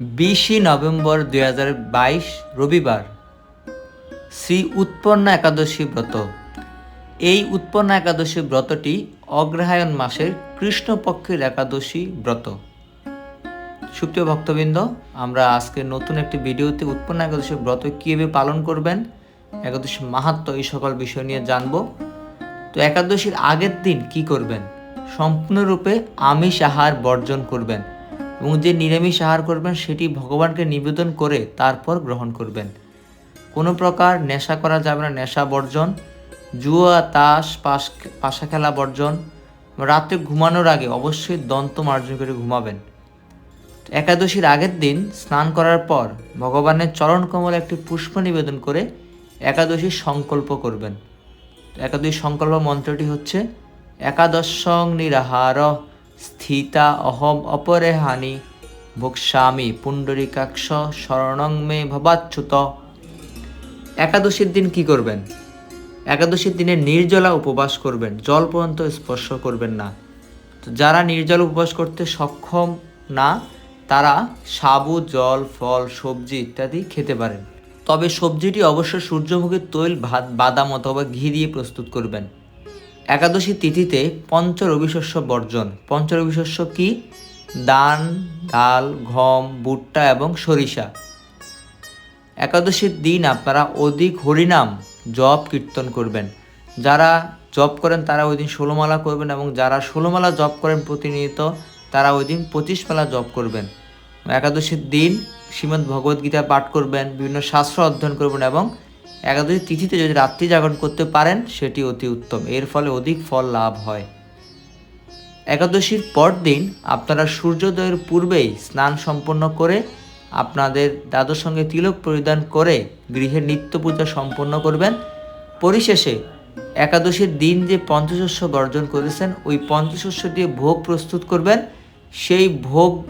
বিশে নভেম্বর দুই হাজার বাইশ, রবিবার। শ্রী উৎপন্ন একাদশী ব্রত। এই উৎপন্ন একাদশী ব্রতটি অগ্রহায়ণ মাসের কৃষ্ণপক্ষের একাদশী ব্রত। সুপ্রিয় ভক্তবৃন্দ, আমরা আজকে নতুন একটি ভিডিওতে উৎপন্ন একাদশী ব্রত কীভাবে পালন করবেন, একাদশী মাহাত্ম এই সকল বিষয় নিয়ে জানব। তো একাদশীর আগের দিন কি করবেন, সম্পূর্ণরূপে আমিষ আহার বর্জন করবেন। এবং যে নিরামিষ আহার করবেন, সেটি ভগবানকে নিবেদন করে তারপর গ্রহণ করবেন। কোনো প্রকার নেশা করা যাবে না, নেশা বর্জন, জুয়া, তাস, পাশ, পাশা খেলা বর্জন। রাতে ঘুমানোর আগে অবশ্যই দন্ত মার্জন করে ঘুমাবেন। একাদশীর আগের দিন স্নান করার পর ভগবানের চরণ কমলে একটি পুষ্প নিবেদন করে একাদশীর সংকল্প করবেন। একাদশী সংকল্প মন্ত্রটি হচ্ছে, একাদশং নিরাহার। স্থিতা অহম অপরে হানি। ভোক্সামি পুণ্ডরিকাক্ষ শরণং মে ভবাচ্যুত। একাদশীর দিন কি করবেন? একাদশীর দিনে নির্জলা উপবাস করবেন, জল পর্যন্ত স্পর্শ করবেন না। তো যারা নির্জল উপবাস করতে সক্ষম না, তারা সাবু, জল, ফল, সবজি ইত্যাদি খেতে পারেন। তবে সবজিটি অবশ্যই সূর্যমুখীর তৈল, ভাত, বাদাম অথবা ঘি দিয়ে প্রস্তুত করবেন। একাদশী তিথিতে পঞ্চ রবিশস্য বর্জন। পঞ্চ রবিশস্য কি? দান, ডাল, গম, ভুট্টা এবং সরিষা। একাদশীর দিন আপনারা অধিক হরিনাম জপ কীর্তন করবেন। যারা জপ করেন তারা ওই দিন ষোলোমালা করবেন এবং যারা ষোলোমালা জপ করেন প্রতিনিয়ত তারা ওই দিন পঁচিশ মালা জপ করবেন। একাদশীর দিন শ্রীমদ্ ভগবদ্গীতা পাঠ করবেন, বিভিন্ন শাস্ত্র অধ্যয়ন করবেন এবং একাদশী তিথিতে যদি রাত্রি জাগরণ করতে পারেন, সেটি অতি উত্তম। এর ফলে অধিক ফল লাভ হয়। একাদশীর পর দিন আপনারা সূর্যোদয়ের পূর্বেই স্নান সম্পন্ন করে আপনাদের দাদুর সঙ্গে তিলক পরিধান করে গৃহে নিত্য পূজা সম্পন্ন করবেন। পরিশেষে একাদশীর দিন যে পঞ্চশস্য বর্জন করেছেন, ওই পঞ্চশস্য দিয়ে ভোগ প্রস্তুত করবেন। সেই ভোগ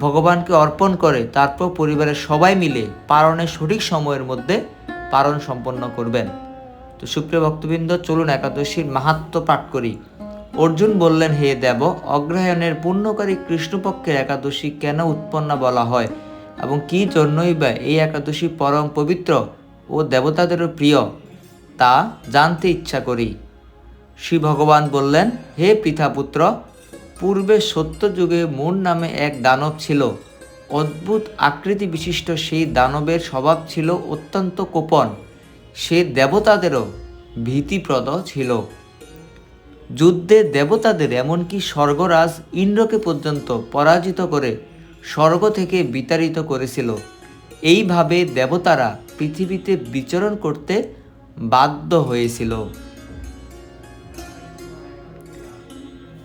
ভগবানকে অর্পণ করে তারপর পরিবারের সবাই মিলে পারণের সঠিক সময়ের মধ্যে পারণ সম্পন্ন করবেন। তো সুপ্রিয় ভক্তবৃন্দ, চলুন একাদশীর মাহাত্ম পাঠ করি। অর্জুন বললেন, হে দেব, অগ্রহায়ণের পূর্ণকারী কৃষ্ণপক্ষের একাদশী কেন উৎপন্ন বলা হয়? এবং কি জন্যই বা এই একাদশী পরম পবিত্র ও দেবতাদেরও প্রিয়? তা জানতে ইচ্ছা করি। শ্রী ভগবান বললেন, হে পিতাপুত্র, পূর্বে সত্যযুগে মুন নামে এক দানব ছিল। অদ্ভুত আকৃতি বিশিষ্ট সেই দানবের স্বভাব ছিল অত্যন্ত কোপন। সে দেবতাদেরও ভীতিপ্রদ ছিল। যুদ্ধে দেবতাদের এমনকি স্বর্গরাজ ইন্দ্রকে পর্যন্ত পরাজিত করে স্বর্গ থেকে বিতাড়িত করেছিল। এইভাবে দেবতারা পৃথিবীতে বিচরণ করতে বাধ্য হয়েছিল।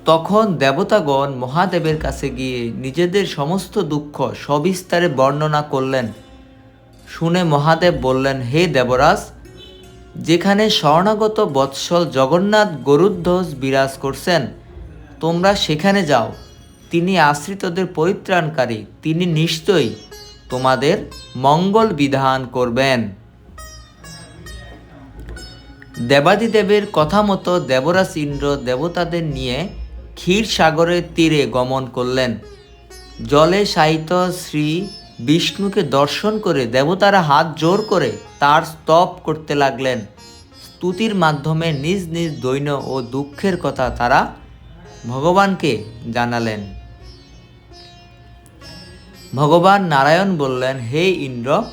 তখন দেবতাগণ মহাদেবের কাছে গিয়ে নিজেদের সমস্ত দুঃখ সবিস্তারে বর্ণনা করলেন। শুনে মহাদেব বললেন, হে দেবরাজ, যেখানে স্বর্ণাগত বৎসল জগন্নাথ গরুধ্বজ বিরাজ করছেন, তোমরা সেখানে যাও। তিনি আশ্রিতদের পরিত্রাণকারী, তিনি নিশ্চয়ই তোমাদের মঙ্গল বিধান করবেন। দেবাদিদেবের কথা মতো দেবরাজ ইন্দ্র দেবতাদের নিয়ে ক্ষীর সাগরের তীরে গমন করলেন। জলে শায়িত শ্রী বিষ্ণুকে দর্শন করে দেবতারা হাত জোর করে তার স্তব করতে লাগলেন। স্তুতির মাধ্যমে নিজ নিজ দৈন্য ও দুঃখের কথা তারা ভগবানকে জানালেন। ভগবান নারায়ণ বললেন, হে ইন্দ্র,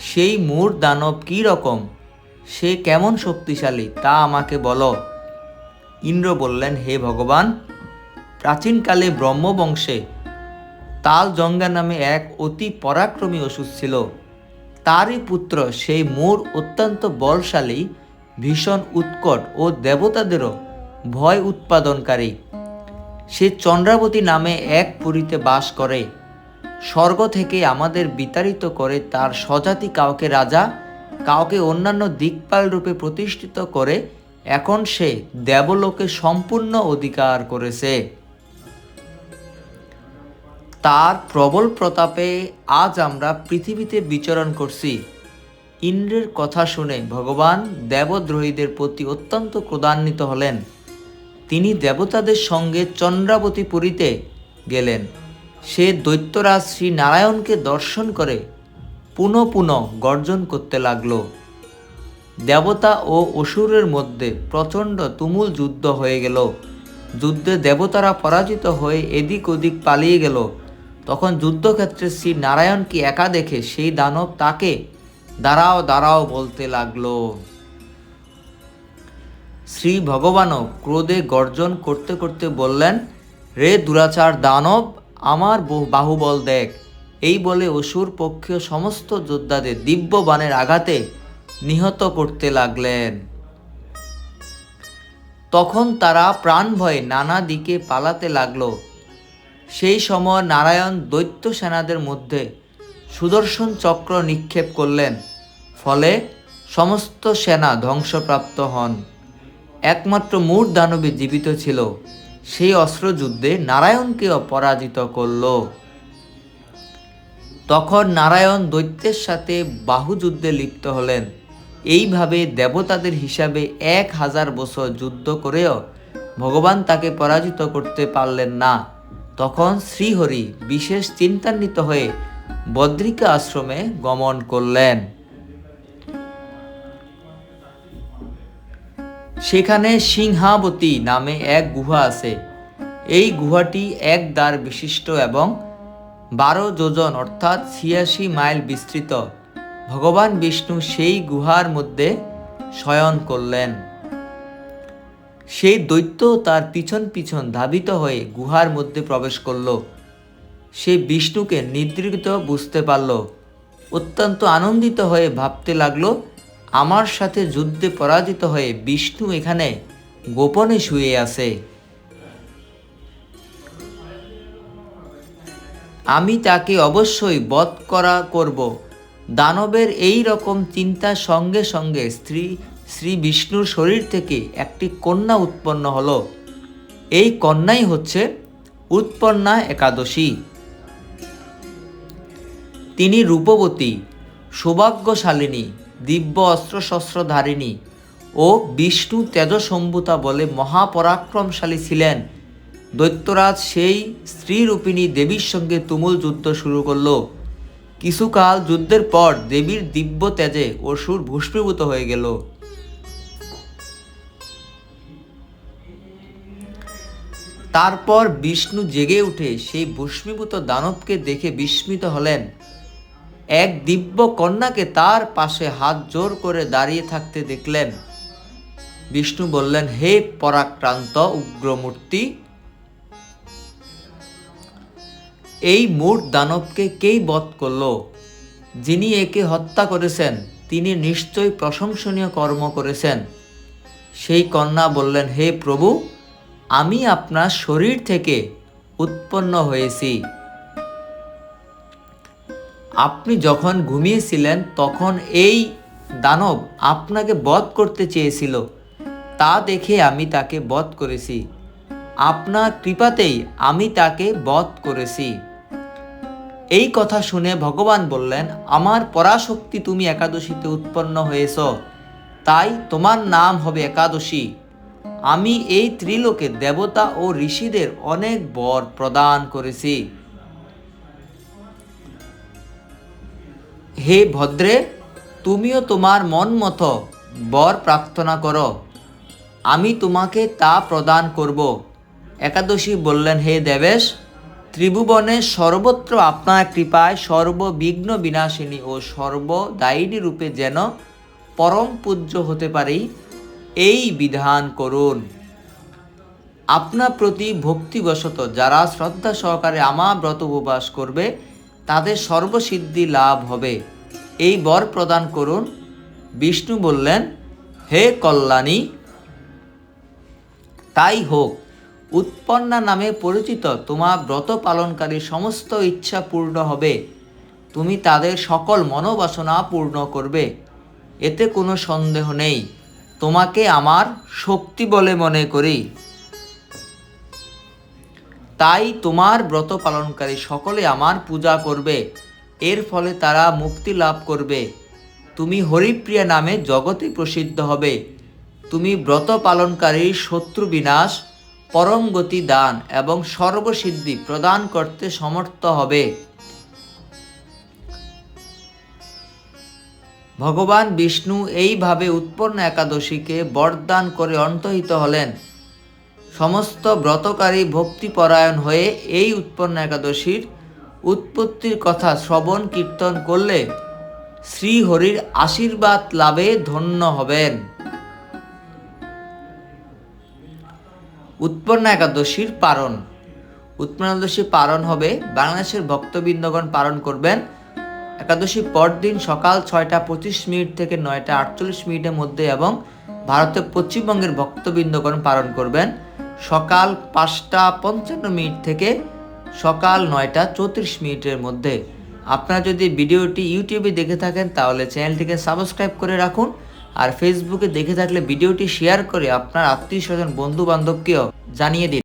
সেই মূর দানব কী রকম? সে কেমন শক্তিশালী, তা আমাকে বলো। ইন্দ্র বললেন, হে ভগবান, প্রাচীনকালে ব্রহ্মবংশে তাল জঙ্গা নামে এক অতি পরাক্রমী অসুর ছিল। তারই পুত্র সেই মোর অত্যন্ত বলশালী, ভীষণ উৎকট ও দেবতাদেরও ভয় উৎপাদনকারী। সে চন্দ্রাবতী নামে এক পুরীতে বাস করে। স্বর্গ থেকে আমাদের বিতাড়িত করে তার স্বজাতি কাউকে রাজা, কাউকে অন্যান্য দিকপাল রূপে প্রতিষ্ঠিত করে এখন সে দেবলোকে সম্পূর্ণ অধিকার করেছে। তার প্রবল প্রতাপে আজ আমরা পৃথিবীতে বিচরণ করছি। ইন্দ্রের কথা শুনে ভগবান দেবদ্রোহীদের প্রতি অত্যন্ত ক্রোধান্বিত হলেন। তিনি দেবতাদের সঙ্গে চন্দ্রাবতী পুরীতে গেলেন। সে দৈত্যরাজ শ্রী নারায়ণকে দর্শন করে পুনঃ পুনঃ গর্জন করতে লাগল। দেবতা ও অসুরের মধ্যে প্রচণ্ড তুমুল যুদ্ধ হয়ে গেল। যুদ্ধে দেবতারা পরাজিত হয়ে এদিক ওদিক পালিয়ে গেল। তখন যুদ্ধক্ষেত্রে শ্রী নারায়ণকে একা দেখে সেই দানব তাকে দাঁড়াও দাঁড়াও বলতে লাগল। শ্রী ভগবানও ক্রোধে গর্জন করতে করতে বললেন, রে দুরাচার দানব, আমার বহু- বাহুবল দেখ। এই বলে অসুর পক্ষীয় সমস্ত যোদ্ধাদের দিব্য বাণের আঘাতে নিহত করতে লাগলেন। তখন তারা প্রাণ ভয়ে নানা দিকে পালাতে লাগল। সেই সময় নারায়ণ দৈত্য সেনাদের মধ্যে সুদর্শন চক্র নিক্ষেপ করলেন। ফলে সমস্ত সেনা ধ্বংসপ্রাপ্ত হন। একমাত্র মূর দানবী জীবিত ছিল। সেই অস্ত্রযুদ্ধে নারায়ণকেও পরাজিত করল। তখন নারায়ণ দৈত্যের সাথে বাহুযুদ্ধে লিপ্ত হলেন। এইভাবে দেবতাদের হিসাবে এক হাজার বছর যুদ্ধ করেও ভগবান তাকে পরাজিত করতে পারলেন না। তখন শ্রীহরি বিশেষ চিন্তান্বিত হয়ে বদ্রিকা আশ্রমে গমন করলেন। সেখানে সিংহাবতী নামে এক গুহা আছে। এই গুহাটি এক দ্বার বিশিষ্ট এবং বারো যোজন অর্থাৎ ছিয়াশি মাইল বিস্তৃত। ভগবান বিষ্ণু সেই গুহার মধ্যে শয়ন করলেন। সেই দৈত্য তার পিছন পিছন ধাবিত হয়ে গুহার মধ্যে প্রবেশ করল। সে বিষ্ণুকে নিদ্রিত বুঝতে পারল। অত্যন্ত আনন্দিত হয়ে ভাবতে লাগল, আমার সাথে যুদ্ধে পরাজিত হয়ে বিষ্ণু এখানে গোপনে শুয়ে আছে। আমি তাকে অবশ্যই বধ করা করব। দানবের এই রকম চিন্তার সঙ্গে সঙ্গে স্ত্রী, শ্রী বিষ্ণুর শরীর থেকে একটি কন্যা উৎপন্ন হলো। এই কন্যাই হচ্ছে উৎপন্না একাদশী। তিনি রূপবতী, সৌভাগ্যশালিনী, দিব্য অস্ত্রশস্ত্রধারিণী ও বিষ্ণু তেজসম্ভূতা বলে মহাপরাক্রমশালী ছিলেন। দৈত্যরাজ সেই স্ত্রীরূপিণী দেবীর সঙ্গে তুমুল যুদ্ধ শুরু করল। কিছুকাল যুদ্ধের পর দেবীর দিব্য তেজে অসুর ভূষ্মীভূত হয়ে গেল। তারপর বিষ্ণু জেগে উঠে সেই ভূষ্মীভূত দানবকে দেখে বিস্মিত হলেন। এক দিব্য কন্যাকে তার পাশে হাত জোর করে দাঁড়িয়ে থাকতে দেখলেন। বিষ্ণু বললেন, হে পরাক্রান্ত উগ্রমূর্তি এই মূর্খ দানবকে কেই বধ করল? যিনি একে হত্যা করেছেন, তিনি নিশ্চয়ই প্রশংসনীয় কর্ম করেছেন। সেই কন্যা বললেন, হে প্রভু, আমি আপনার শরীর থেকে উৎপন্ন হয়েছি। আপনি যখন ঘুমিয়েছিলেন, তখন এই দানব আপনাকে বধ করতে চেয়েছিল। তা দেখে আমি তাকে বধ করেছি। আপনার কৃপাতেই আমি তাকে বধ করেছি। এই কথা শুনে ভগবান বললেন, আমার পরাশক্তি তুমি একাদশীতে উৎপন্ন হয়েছ। তাই তোমার নাম হবে একাদশী। আমি এই ত্রিলোকে দেবতা ও ঋষিদের অনেক বর প্রদান করেছি। হে ভদ্রে, তুমিও তোমার মন মতো বর প্রার্থনা করো। আমি তোমাকে তা প্রদান করব। একাদশী বললেন, হে দেবেশ, ত্রিভুবনে সর্বত্র আপনার কৃপায় সর্ববিঘ্ন বিনাশিনী ও সর্বদায়িনী রূপে যেন পরম পূজ্য হতে পারি, এই বিধান করুন। আপনার প্রতি ভক্তিবশত যারা শ্রদ্ধা সহকারে আমা ব্রত উপবাস করবে, তাদের সর্বসিদ্ধি লাভ হবে। এই বর প্রদান করুন। বিষ্ণু বললেন, হে কল্যাণী, তাই হোক। উৎপন্না নামে পরিচিত তোমার ব্রত পালনকারী সমস্ত ইচ্ছা পূর্ণ হবে। তুমি তাদের সকল মনোবাসনা পূর্ণ করবে। এতে কোনো সন্দেহ নেই। তোমাকে আমার শক্তি বলে মনে করি। তাই তোমার ব্রত পালনকারী সকলে আমার পূজা করবে। এর ফলে তারা মুক্তি লাভ করবে। তুমি হরিপ্রিয়া নামে জগতে প্রসিদ্ধ হবে। তুমি ব্রত পালনকারী শত্রু বিনাশ পরম গতি দান এবং সর্বসিদ্ধি প্রদান করতে সমর্থ হবে। ভগবান বিষ্ণু এইভাবে উৎপন্ন একাদশীকে বরদান করে অন্তহিত হলেন। সমস্ত ব্রতকারী ভক্তিপরায়ণ হয়ে এই উৎপন্ন একাদশীর উৎপত্তির কথা শ্রবণ কীর্তন করলে শ্রীহরির আশীর্বাদ লাভে ধন্য হবেন। উৎপন্ন একাদশীর পারণ। উৎপন্ন একাদশী পালন হবে, বাংলাদেশের ভক্তবৃন্দগণ পালন করবেন। একাদশী পরদিন সকাল ছয়টা পঁচিশ মিনিট থেকে নয়টা আটচল্লিশ মিনিটের মধ্যে এবং ভারতের পশ্চিমবঙ্গের ভক্তবৃন্দগণ পালন করবেন। সকাল পাঁচটা পঞ্চান্ন মিনিট থেকে সকাল নয়টা চৌত্রিশ মিনিটের মধ্যে। আপনারা যদি ভিডিওটি ইউটিউবে দেখে থাকেন, তাহলে চ্যানেলটিকে সাবস্ক্রাইব করে রাখুন। আর ফেসবুকে দেখে থাকলে ভিডিওটি শেয়ার করে আপনার আত্মীয় স্বজন বন্ধু বান্ধবকেও জানিয়ে দিন।